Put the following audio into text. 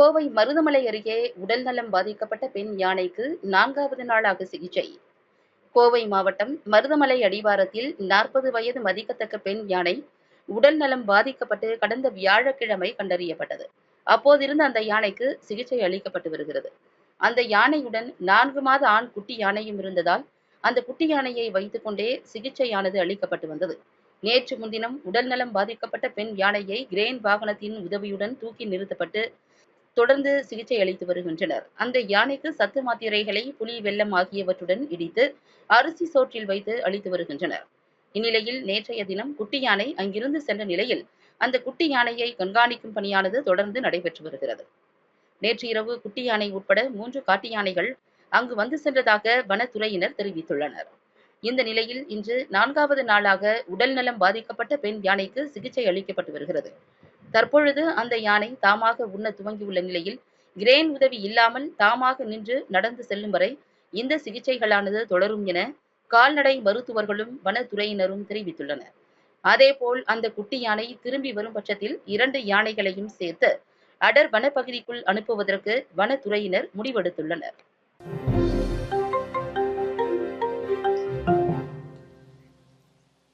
கோவை மருதமலை அருகே உடல்நலம் பாதிக்கப்பட்ட பெண் யானைக்கு நான்காவது நாளாக சிகிச்சை. கோவை மாவட்டம் மருதமலை அடிவாரத்தில் நாற்பது வயது மதிக்கத்தக்க பெண் யானை உடல்நலம் பாதிக்கப்பட்டு கடந்த வியாழக்கிழமை கண்டறியப்பட்டது. அப்போதிருந்து அந்த யானைக்கு சிகிச்சை அளிக்கப்பட்டு வருகிறது. அந்த யானையுடன் நான்கு மாத ஆண் குட்டி யானையும் இருந்ததால் அந்த குட்டி யானையை வைத்துக்கொண்டே சிகிச்சையானது அளிக்கப்பட்டு வந்தது. நேற்று முன்தினம் உடல்நலம் பாதிக்கப்பட்ட பெண் யானையை கிரேன் வாகனத்தின் உதவியுடன் தூக்கி நிறுத்தப்பட்டு தொடர்ந்து சிகிச்சை அளித்து வருகின்றனர். அந்த யானைக்கு சத்து மாத்திரைகளை புலி வெள்ளம் ஆகியவற்றுடன் இடித்து அரிசி சோற்றில் வைத்து அளித்து வருகின்றனர். இந்நிலையில் நேற்றைய தினம் குட்டி யானை அங்கிருந்து சென்ற நிலையில் அந்த குட்டி யானையை கண்காணிக்கும் பணியானது தொடர்ந்து நடைபெற்று வருகிறது. நேற்று இரவு குட்டி யானை உட்பட மூன்று காட்டு யானைகள் அங்கு வந்து சென்றதாக வனத்துறையினர் தெரிவித்துள்ளனர். இந்த நிலையில் இன்று நான்காவது நாளாக உடல்நலம் பாதிக்கப்பட்ட பெண் யானைக்கு சிகிச்சை அளிக்கப்பட்டு வருகிறது. தற்பொழுது அந்த யானை தாமாக உண்ண துவங்கியுள்ள நிலையில் கிரேன் உதவி இல்லாமல் தாமாக நின்று நடந்து செல்லும் வரை இந்த சிகிச்சைகளானது தொடரும் என கால்நடை மருத்துவர்களும் வனத்துறையினரும் தெரிவித்துள்ளனர். அதேபோல் அந்த குட்டி யானை திரும்பி வரும் பட்சத்தில் இரண்டு யானைகளையும் சேர்த்து அடர் வனப்பகுதிக்குள் அனுப்புவதற்கு வனத்துறையினர் முடிவெடுத்துள்ளனர்.